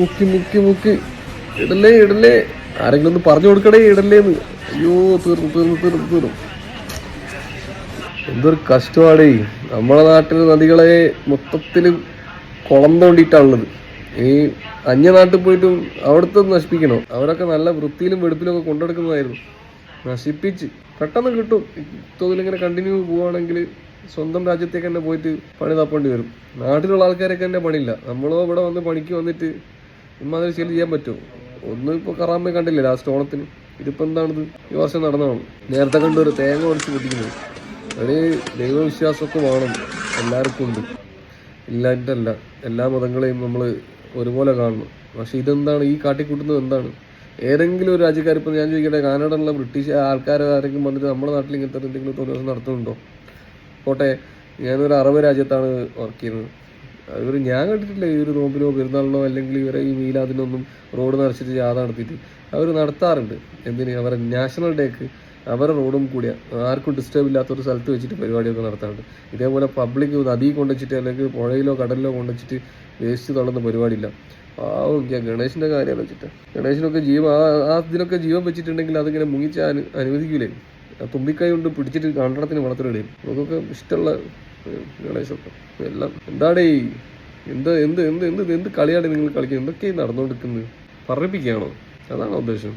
മുക്കി മുക്കി മുക്കി. ഇടല്ലേ ഇടല്ലേ. ആരെങ്കിലും ഒന്ന് പറഞ്ഞു കൊടുക്കണേ ഇടല്ലേന്ന്. അയ്യോ തീർന്നു തീർന്നു തീർന്നു തീർന്നു. എന്തൊരു കഷ്ടമാടേ. നമ്മുടെ നാട്ടിലെ നദികളെ മൊത്തത്തിൽ കുളം തോണ്ടിയിട്ടാണുള്ളത് ഈ അന്യ നാട്ടിൽ പോയിട്ടും അവിടുത്തെ നശിപ്പിക്കണോ? അവരൊക്കെ നല്ല വൃത്തിയിലും വെടുപ്പിലും ഒക്കെ കൊണ്ടെടുക്കുന്നതായിരുന്നു. നശിപ്പിച്ച് പെട്ടെന്ന് കിട്ടും. തോതിലിങ്ങനെ കണ്ടിന്യൂ പോവുകയാണെങ്കിൽ സ്വന്തം രാജ്യത്തേക്ക് തന്നെ പോയിട്ട് പണി തപ്പേണ്ടി വരും. നാട്ടിലുള്ള ആൾക്കാരൊക്കെ തന്നെ പണിയില്ല. നമ്മളോ ഇവിടെ വന്ന് പണിക്ക് വന്നിട്ട് ഇമ്മാതിരി ശീലം ചെയ്യാൻ പറ്റും ഒന്നും ഇപ്പോൾ കറാമ്മ കണ്ടില്ലേ ലാസ്റ്റ് ഓണത്തിന്? ഇതിപ്പോൾ എന്താണിത്? ഈ വർഷം നടന്നതാണ്. നേരത്തെ കണ്ട ഒരു തേങ്ങ ഒഴിച്ച് പൊട്ടിക്കുന്നത് ഒരു ദൈവവിശ്വാസമൊക്കെ വേണം എല്ലാവർക്കും ഉണ്ട്. ഇല്ലാണ്ടല്ല എല്ലാ മതങ്ങളെയും നമ്മൾ ഒരുപോലെ കാണണം. പക്ഷെ ഇതെന്താണ്? ഈ കാട്ടിക്കൂട്ടുന്നത് എന്താണ്? ഏതെങ്കിലും ഒരു രാജ്യക്കാർ ഇപ്പം ഞാൻ ചോദിക്കട്ടെ കാനഡയിലുള്ള ബ്രിട്ടീഷ് ആൾക്കാർ ആരെങ്കിലും വന്നിട്ട് നമ്മുടെ നാട്ടിൽ ഇങ്ങനത്തെ എന്തെങ്കിലും തൊഴിൽ ദിവസം നടത്തുന്നുണ്ടോ? പോട്ടെ ഞാനൊരു അറബ് രാജ്യത്താണ് വർക്ക് ചെയ്യുന്നത്. അവർ ഞാൻ കണ്ടിട്ടില്ല ഈ ഒരു നോമ്പിനോ പെരുന്നാളിനോ അല്ലെങ്കിൽ ഇവരെ ഈ മീലാദിനൊന്നും റോഡ് നിറച്ചിട്ട് ജാഥ നടത്തിയിട്ട്. അവർ നടത്താറുണ്ട്. എന്തിന്? അവരെ നാഷണൽ ഡേക്ക് അവരുടെ റോഡും കൂടിയ. ആർക്കും ഡിസ്റ്റർബ് ഇല്ലാത്ത ഒരു സ്ഥലത്ത് വെച്ചിട്ട് പരിപാടിയൊക്കെ നടത്താറുണ്ട്. ഇതേപോലെ പബ്ലിക് നദി കൊണ്ടുവച്ചിട്ട് അല്ലെങ്കിൽ പുഴയിലോ കടലിലോ കൊണ്ടുവച്ചിട്ട് വേസ്റ്റ് തള്ളുന്ന പരിപാടിയില്ല. പാവം എനിക്ക് ഗണേശിന്റെ കാര്യമാണ് വെച്ചിട്ട്. ഗണേശനൊക്കെ ജീവൻ ആ ആ ഇതിനൊക്കെ ജീവൻ വെച്ചിട്ടുണ്ടെങ്കിൽ അതിങ്ങനെ മുങ്ങിച്ച് അനു അനുവദിക്കൂലേ? ആ തുമ്പിക്കൈ കൊണ്ട് പിടിച്ചിട്ട് കണ്ടടത്തിന് വളർത്തിലിടയും നമുക്കൊക്കെ ഇഷ്ടമുള്ള ഗണേശൊക്കെ എല്ലാം. എന്താടേ? എന്ത് എന്ത് എന്ത് എന്ത് എന്ത് കളിയാണ് നിങ്ങൾ കളിക്കുന്നത്? എന്തൊക്കെയാണ് നടന്നുകൊണ്ടിരിക്കുന്നത്? പറയിപ്പിക്കുകയാണോ? അതാണോ ഉദ്ദേശം?